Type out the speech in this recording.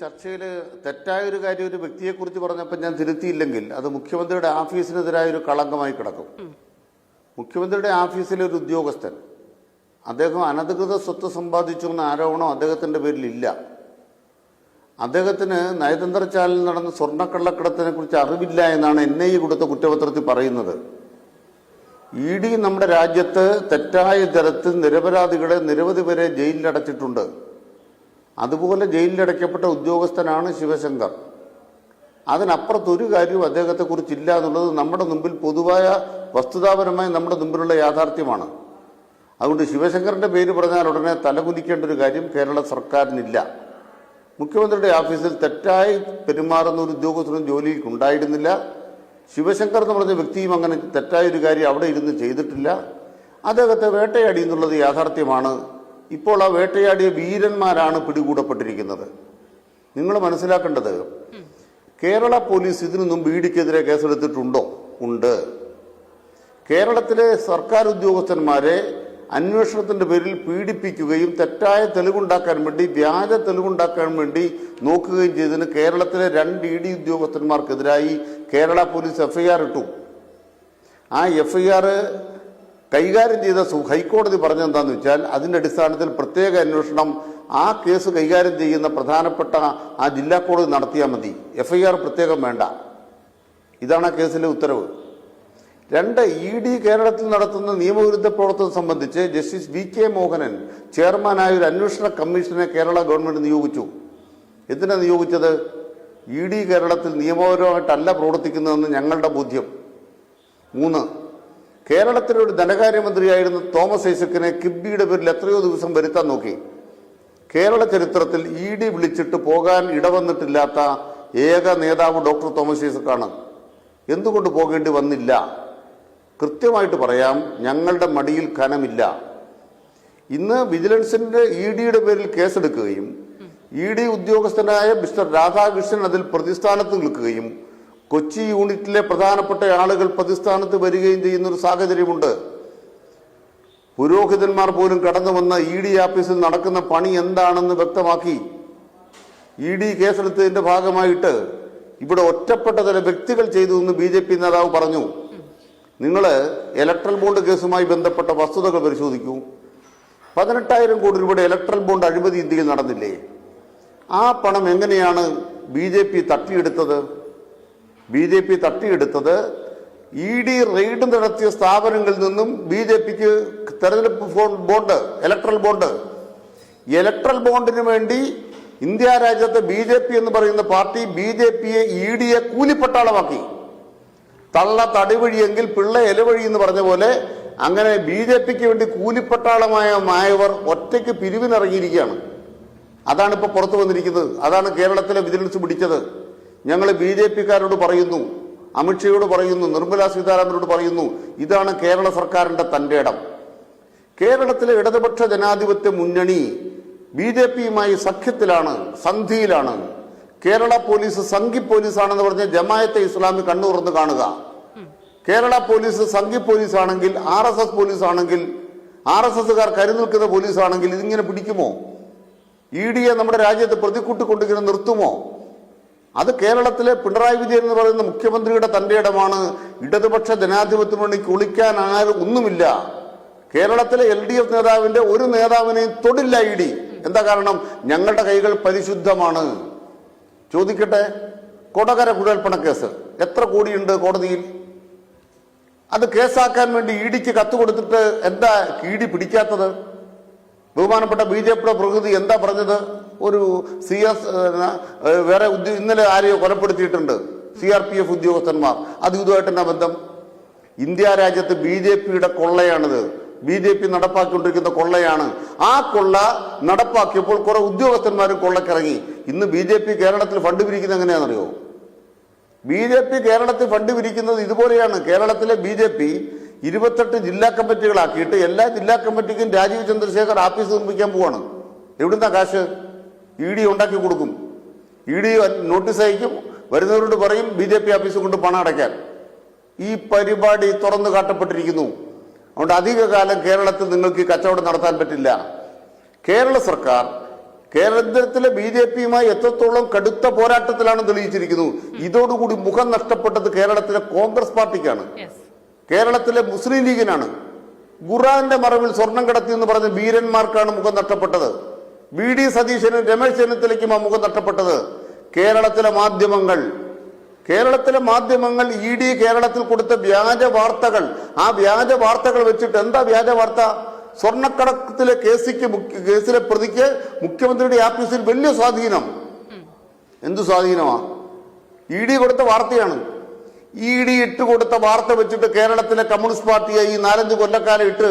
ചർച്ചയിൽ തെറ്റായ ഒരു കാര്യം ഒരു വ്യക്തിയെക്കുറിച്ച് പറഞ്ഞപ്പോൾ ഞാൻ തിരുത്തിയില്ലെങ്കിൽ അത് മുഖ്യമന്ത്രിയുടെ ഓഫീസിനെതിരായ ഒരു കളങ്കമായി കിടക്കും. മുഖ്യമന്ത്രിയുടെ ഓഫീസിലെ ഒരു ഉദ്യോഗസ്ഥൻ അദ്ദേഹം അനധികൃത സ്വത്ത് സമ്പാദിച്ചു എന്ന ആരോപണം അദ്ദേഹത്തിന്റെ പേരിൽ ഇല്ല അദ്ദേഹത്തിന് നയതന്ത്ര ചാനലിൽ നടന്ന സ്വർണക്കള്ളക്കടത്തിനെ കുറിച്ച് അറിവില്ല എന്നാണ് എൻ ഐ കൊടുത്ത കുറ്റപത്രത്തിൽ പറയുന്നത്. ഇ ഡി നമ്മുടെ രാജ്യത്ത് തെറ്റായ തരത്തിൽ നിരപരാധികളെ നിരവധി പേരെ ജയിലിലടച്ചിട്ടുണ്ട്. അതുപോലെ ജയിലിലടയ്ക്കപ്പെട്ട ഉദ്യോഗസ്ഥനാണ് ശിവശങ്കർ. അതിനപ്പുറത്തൊരു കാര്യവും അദ്ദേഹത്തെക്കുറിച്ചില്ല എന്നുള്ളത് നമ്മുടെ മുമ്പിൽ പൊതുവായ വസ്തുതാപരമായി നമ്മുടെ മുമ്പിലുള്ള യാഥാർത്ഥ്യമാണ്. അതുകൊണ്ട് ശിവശങ്കറിന്റെ പേര് പറഞ്ഞാൽ ഉടനെ തലകുലിക്കേണ്ട ഒരു കാര്യം കേരള സർക്കാരിനില്ല. മുഖ്യമന്ത്രിയുടെ ഓഫീസിൽ തെറ്റായി പെരുമാറുന്ന ഒരു ഉദ്യോഗസ്ഥനും ജോലിയിൽ ഉണ്ടായിരുന്നില്ല. ശിവശങ്കർ എന്ന് പറഞ്ഞ വ്യക്തിയും അങ്ങനെ തെറ്റായ ഒരു കാര്യം അവിടെ ഇരുന്ന് ചെയ്തിട്ടില്ല. അദ്ദേഹത്തെ വേട്ടയാടി എന്നുള്ളത് യാഥാർത്ഥ്യമാണ്. ഇപ്പോൾ ആ വേട്ടയാടിയ വീരന്മാരാണ് പിടികൂടപ്പെട്ടിരിക്കുന്നത്. നിങ്ങൾ മനസ്സിലാക്കേണ്ടത് കേരള പോലീസ് ഇതിനു മുമ്പ് ഇഡിക്കെതിരെ കേസെടുത്തിട്ടുണ്ടോ? ഉണ്ട്. കേരളത്തിലെ സർക്കാർ ഉദ്യോഗസ്ഥന്മാരെ അന്വേഷണത്തിന്റെ പേരിൽ പീഡിപ്പിക്കുകയും തെറ്റായ തെളിവുണ്ടാക്കാൻ വേണ്ടി വ്യാജ തെളിവുണ്ടാക്കാൻ വേണ്ടി നോക്കുകയും ചെയ്തതിന് കേരളത്തിലെ രണ്ട് ഇ ഡി ഉദ്യോഗസ്ഥന്മാർക്കെതിരായി കേരള പോലീസ് എഫ്ഐആർ ഇട്ടു. ആ എഫ്ഐആർ കൈകാര്യം ചെയ്ത ഹൈക്കോടതി പറഞ്ഞെന്താന്ന് വെച്ചാൽ അതിന്റെ അടിസ്ഥാനത്തിൽ പ്രത്യേക അന്വേഷണം ആ കേസ് കൈകാര്യം ചെയ്യുന്ന പ്രധാനപ്പെട്ട ആ ജില്ലാ കോടതി നടത്തിയാൽ മതി. എഫ്ഐആർ പ്രത്യേകം വേണ്ട. ഇതാണ് ആ കേസിലെ ഉത്തരവ്. രണ്ട് ഇ ഡി കേരളത്തിൽ നടത്തുന്ന നിയമവിരുദ്ധ പ്രവർത്തനം സംബന്ധിച്ച് ജസ്റ്റിസ് വി കെ മോഹനൻ ചെയർമാനായ ഒരു അന്വേഷണ കമ്മീഷനെ കേരള ഗവൺമെന്റ് നിയോഗിച്ചു. എന്തിനാ നിയോഗിച്ചത്? ഇ ഡി കേരളത്തിൽ നിയമപരമായിട്ടല്ല പ്രവർത്തിക്കുന്നതെന്ന് ഞങ്ങളുടെ ബോധ്യം. മൂന്ന് കേരളത്തിലെ ഒരു ധനകാര്യമന്ത്രിയായിരുന്ന തോമസ് ഐസക്കിനെ കിബിയുടെ പേരിൽ എത്രയോ ദിവസം വരുത്താൻ നോക്കി. കേരള ചരിത്രത്തിൽ ഇ ഡി വിളിച്ചിട്ട് പോകാൻ ഇടവന്നിട്ടില്ലാത്ത ഏക നേതാവ് ഡോക്ടർ തോമസ് ഐസക്കാണ്. എന്തുകൊണ്ട് പോകേണ്ടി വന്നില്ല? കൃത്യമായിട്ട് പറയാം ഞങ്ങളുടെ മടിയിൽ കനമില്ല. ഇന്ന് വിജിലൻസിന്റെ ഇ ഡിയുടെ പേരിൽ കേസെടുക്കുകയും ഇ ഡി ഉദ്യോഗസ്ഥനായ മിസ്റ്റർ രാധാകൃഷ്ണൻ അതിൽ പ്രതിസ്ഥാനത്ത് നിൽക്കുകയും കൊച്ചി യൂണിറ്റിലെ പ്രധാനപ്പെട്ട ആളുകൾ പ്രതിസ്ഥാനത്ത് വരികയും ചെയ്യുന്നൊരു സാഹചര്യമുണ്ട്. പുരോഹിതന്മാർ പോലും കടന്നു വന്ന ഇ ഡി ഓഫീസിൽ നടക്കുന്ന പണി എന്താണെന്ന് വ്യക്തമാക്കി ഇ ഡി കേസെടുത്തതിന്റെ ഭാഗമായിട്ട് ഇവിടെ ഒറ്റപ്പെട്ട ചില വ്യക്തികൾ ചെയ്തു എന്ന് ബി ജെ പി നേതാവ് പറഞ്ഞു. നിങ്ങൾ ഇലക്ട്രൽ ബോണ്ട് കേസുമായി ബന്ധപ്പെട്ട വസ്തുതകൾ പരിശോധിക്കൂ. പതിനെട്ടായിരം കോടി രൂപയുടെ ഇലക്ട്രൽ ബോണ്ട് അഴിമതി ഇന്ത്യയിൽ നടന്നില്ലേ? ആ പണം എങ്ങനെയാണ് ബി ജെ പി തട്ടിയെടുത്തത്? ബി ജെ പി തട്ടിയെടുത്തത് ഇ ഡി റെയ്ഡ് നടത്തിയ സ്ഥാപനങ്ങളിൽ നിന്നും ബി ജെ പിക്ക് തെരഞ്ഞെടുപ്പ് ബോണ്ട് ഇലക്ട്രൽ ബോണ്ട് ഇലക്ട്രൽ ബോണ്ടിന് വേണ്ടി ഇന്ത്യ രാജ്യത്തെ ബി ജെ പി എന്ന് പറയുന്ന പാർട്ടി ബി ജെ പിയെ ഇ ഡിയെ കൂലിപ്പട്ടാളമാക്കി. തള്ള തടിവഴിയെങ്കിൽ പിള്ള ഇലവഴി എന്ന് പറഞ്ഞ പോലെ അങ്ങനെ ബി ജെ പിക്ക് വേണ്ടി കൂലിപ്പട്ടാളമായ മായവർ ഒറ്റയ്ക്ക് പിരിവിനിറങ്ങിയിരിക്കുകയാണ്. അതാണ് ഇപ്പൊ പുറത്തു വന്നിരിക്കുന്നത്. അതാണ് കേരളത്തിലെ വിജിലൻസ് പിടിച്ചത്. ഞങ്ങൾ ബി ജെ പിക്കാരോട് പറയുന്നു അമിത്ഷയോട് പറയുന്നു നിർമ്മലാ സീതാരാമനോട് പറയുന്നു ഇതാണ് കേരള സർക്കാരിന്റെ തന്റെ ഇടം. കേരളത്തിലെ ഇടതുപക്ഷ ജനാധിപത്യ മുന്നണി ബി ജെ പിയുമായി സഖ്യത്തിലാണ് സന്ധിയിലാണ്. കേരള പോലീസ് സംഘി പോലീസാണെന്ന് പറഞ്ഞ ജമായത്തെ ഇസ്ലാമി കണ്ണൂർന്ന് കാണുക. കേരള പോലീസ് സംഘി പോലീസ് ആണെങ്കിൽ ആർ എസ് എസ് പോലീസ് ആണെങ്കിൽ ആർ എസ് എസ്സുകാർ കരുനിൽക്കുന്ന പോലീസ് ആണെങ്കിൽ ഇതിങ്ങനെ പിടിക്കുമോ? ഇ ഡിയെ നമ്മുടെ രാജ്യത്ത് പ്രതിക്കൂട്ടിക്കൊണ്ടിങ്ങനെ നിർത്തുമോ? അത് കേരളത്തിലെ പിണറായി വിജയൻ എന്ന് പറയുന്ന മുഖ്യമന്ത്രിയുടെ തന്റെ ഇടമാണ്. ഇടതുപക്ഷ ജനാധിപത്യം വേണ്ടി കുളിക്കാൻ ആരും ഒന്നുമില്ല. കേരളത്തിലെ എൽ ഡി എഫ് നേതാവിന്റെ ഒരു നേതാവിനെയും തൊടില്ല ഇ ഡി. എന്താ കാരണം? ഞങ്ങളുടെ കൈകൾ പരിശുദ്ധമാണ്. ചോദിക്കട്ടെ? കൊടകര കുഴൽപ്പണ കേസ്. എത്ര കോടിയുണ്ട് കോടതിയിൽ? അത് കേസാക്കാൻ വേണ്ടി ഇ ഡിക്ക് കത്ത് കൊടുത്തിട്ട് എന്താ ഇ ഡി പിടിക്കാത്തത്? ബഹുമാനപ്പെട്ട ബി ജെ പിയുടെ പ്രകൃതി എന്താ പറഞ്ഞത്? ഒരു സി എസ് വേറെ ഉദ്യോ- ഇന്നലെ ആരെയോ കൊലപ്പെടുത്തിയിട്ടുണ്ട് സി ആർ പി എഫ് ഉദ്യോഗസ്ഥന്മാർ. അത് ഇതുമായിട്ട് എന്നാ ബന്ധം? ഇന്ത്യ രാജ്യത്ത് ബി ജെ പിയുടെ കൊള്ളയാണിത്. ബി ജെ പി നടപ്പാക്കിക്കൊണ്ടിരിക്കുന്ന കൊള്ളയാണ്. ആ കൊള്ള നടപ്പാക്കിയപ്പോൾ കുറെ ഉദ്യോഗസ്ഥന്മാരും കൊള്ളക്കിറങ്ങി. ഇന്ന് ബി ജെ പി കേരളത്തിൽ ഫണ്ട് പിരിക്കുന്നത് എങ്ങനെയാണെന്നറിയോ? ബി ജെ പി കേരളത്തിൽ ഫണ്ട് പിരിക്കുന്നത് ഇതുപോലെയാണ്. കേരളത്തിലെ ബി ജെ പി ഇരുപത്തെട്ട് ജില്ലാ കമ്മിറ്റികളാക്കിയിട്ട് എല്ലാ ജില്ലാ കമ്മിറ്റിക്കും രാജീവ് ചന്ദ്രശേഖർ ആഫീസ് നിർമ്മിക്കാൻ പോവാണ്. എവിടുന്നാ കാശ്? ഇ ഡി ഉണ്ടാക്കി കൊടുക്കും. ഇ ഡി നോട്ടീസ് അയക്കും വരുന്നവരോട് പറയും ബി ജെ പി ഓഫീസ് കൊണ്ട് പണം അടയ്ക്കാൻ. ഈ പരിപാടി തുറന്നു കാട്ടപ്പെട്ടിരിക്കുന്നു. അതുകൊണ്ട് അധികകാലം കേരളത്തിൽ നിങ്ങൾക്ക് കച്ചവടം നടത്താൻ പറ്റില്ല. കേരള സർക്കാർ കേരളത്തിലെ ബി ജെ പിയുമായി എത്രത്തോളം കടുത്ത പോരാട്ടത്തിലാണ് തെളിയിച്ചിരിക്കുന്നു. ഇതോടുകൂടി മുഖം നഷ്ടപ്പെട്ടത് കേരളത്തിലെ കോൺഗ്രസ് പാർട്ടിക്കാണ്. കേരളത്തിലെ മുസ്ലിം ലീഗിനാണ്. ഖുറാന്റെ മറവിൽ സ്വർണം കടത്തി എന്ന് പറഞ്ഞ വീരന്മാർക്കാണ് മുഖം നഷ്ടപ്പെട്ടത്. വി ഡി സതീശനും രമേശ് ചെന്നിത്തലയ്ക്കും ആ മുഖം കേരളത്തിലെ മാധ്യമങ്ങൾ. കേരളത്തിലെ മാധ്യമങ്ങൾ ഇ ഡി കേരളത്തിൽ കൊടുത്ത വ്യാജ വാർത്തകൾ. ആ വ്യാജ വാർത്തകൾ വെച്ചിട്ട് എന്താ വ്യാജ വാർത്ത? സ്വർണക്കടത്തിലെ കേസിക്ക് കേസിലെ പ്രതിക്ക് മുഖ്യമന്ത്രിയുടെ ആഫീസിൽ വലിയ സ്വാധീനം. എന്തു സ്വാധീനമാ? ഇ ഡി കൊടുത്ത വാർത്തയാണ്. ഇ ഡി ഇട്ട് കൊടുത്ത വാർത്ത വെച്ചിട്ട് കേരളത്തിലെ കമ്മ്യൂണിസ്റ്റ് പാർട്ടിയെ ഈ നാലഞ്ച് കൊല്ലക്കാലം ഇട്ട്